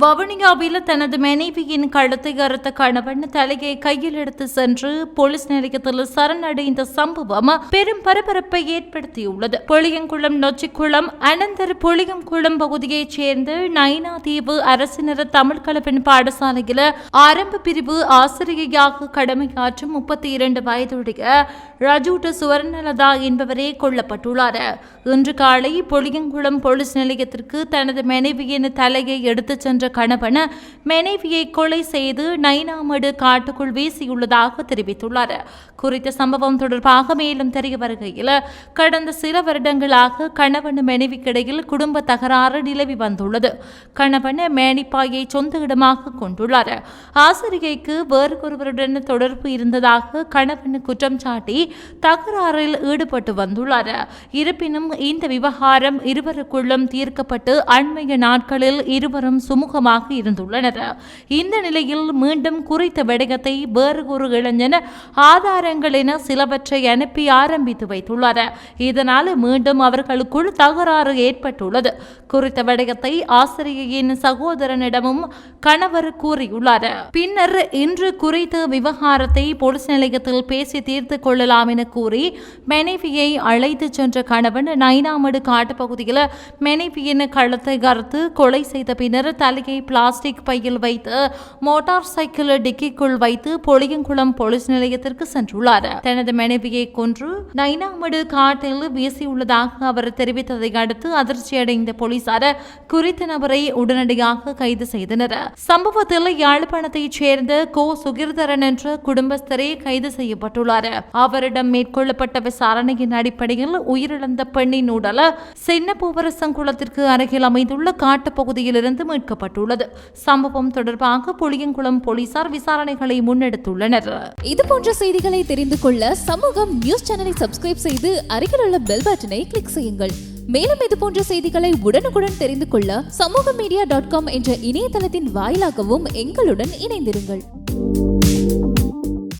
வவுனியாவில் தனது மனைவியின் கழுத்தை அறுத்த கணவன் தலையை கையில் எடுத்து சென்று போலீஸ் நிலையத்தில் சரணடைந்த சம்பவம் பெரும் பரபரப்பை ஏற்படுத்தியுள்ளது. புளியங்குளம் நொச்சிக்குளம் அனந்தர் புளியங்குளம் பகுதியைச் சேர்ந்த நைனாதீவு அரசினர் தமிழ் கலப்பின் பாடசாலையில் ஆரம்ப பிரிவு ஆசிரியையாக கடமையாற்றும் முப்பத்தி இரண்டு வயதுடைய ரஜூட்ட சுவர்ணலதா என்பவரே கொல்லப்பட்டுள்ளார். இன்று காலை புளியங்குளம் போலீஸ் நிலையத்திற்கு தனது மனைவியின் தலையை எடுத்துச் சென்ற கணவன் மனைவியை கொலை செய்து நைனாமடு காட்டுக்குள் வீசியுள்ளதாக தெரிவித்துள்ளார். குறித்த சம்பவம் தொடர்பாக மேலும் தெரிய வருகையில் கடந்த சில வருடங்களாக கணவன் மனைவிக்கிடையில் குடும்ப தகராறு நிலவி வந்துள்ளது. கணவன் மேனிப்பாயை சொந்த இடமாக கொண்டுள்ளார். ஆசிரியைக்கு வேறு ஒருவருடன் தொடர்பு இருந்ததாக கணவன் குற்றம் சாட்டி தகராறில் ஈடுபட்டு வந்துள்ளார். இருப்பினும் இந்த விவகாரம் இருவருக்குள்ளும் தீர்க்கப்பட்டு அண்மைய நாட்களில் இருவரும் சுமூகமாக இருந்துள்ளனர். இந்த நிலையில் மீண்டும் குறித்த விடயத்தை வேறு ஒரு இளைஞன் ஆதாரங்கள் என சிலவற்றை அனுப்பி ஆரம்பித்து வைத்துள்ளார். இதனால் மீண்டும் அவர்களுக்குள் தகராறு ஏற்பட்டுள்ளது. குறித்த விடயத்தை ஆசிரியையின் சகோதரனிடமும் கணவர் கூறியுள்ளார். பின்னர் இன்று குறித்த விவகாரத்தை போலீஸ் நிலையத்தில் பேசி தீர்த்து கொள்ளலாம் என கூறி மனைவியை அழைத்து சென்ற கணவன் நைனாமடு காட்டுப்பகுதியில் மனைவியின் களத்தை கருத்து கொலை செய்த பின்னர் தலையை பேக்கை பிளாஸ்டிக் பையில் வைத்து மோட்டார் சைக்கிள் டிக்கிக்குள் வைத்து பொளியங்குளம் போலீஸ் நிலையத்திற்கு சென்றுள்ளார். தனது மனைவியை கொன்று நைனாமடு காட்டில் வீசியுள்ளதாக அவர் தெரிவித்ததை அடுத்து அதிர்ச்சியடைந்த போலீசார் குறித்த நபரை உடனடியாக கைது செய்தனர். சம்பவத்தில் யாழ்ப்பாணத்தைச் சேர்ந்த கோ. சுகிர்தரன் என்ற குடும்பஸ்தரே கைது செய்யப்பட்டுள்ளார். அவரிடம் மேற்கொள்ளப்பட்ட விசாரணையின் அடிப்படையில் உயிரிழந்த பெண்ணின் உடல் சின்ன பூவரசங்குளத்திற்கு அருகில் அமைந்துள்ள காட்டுப்பகுதியிலிருந்து மீட்கப்பட்டுள்ளது. சம்பவம் தொடர்பாக புளியங்குளம் போலீசார் விசாரணைகளை முன்னெடுத்துள்ளனர். இது போன்ற செய்திகளை தெரிந்து கொள்ள சமூகம் நியூஸ் சேனலை சப்ஸ்கிரைப் செய்து அருகில் உள்ள பெல் பட்டனை கிளிக் செய்யுங்கள். மேலும் இது போன்ற செய்திகளை உடனுக்குடன் தெரிந்து கொள்ள சமூக மீடியா டாட் காம் என்ற இணையதளத்தின் வாயிலாகவும் எங்களுடன் இணைந்திருங்கள்.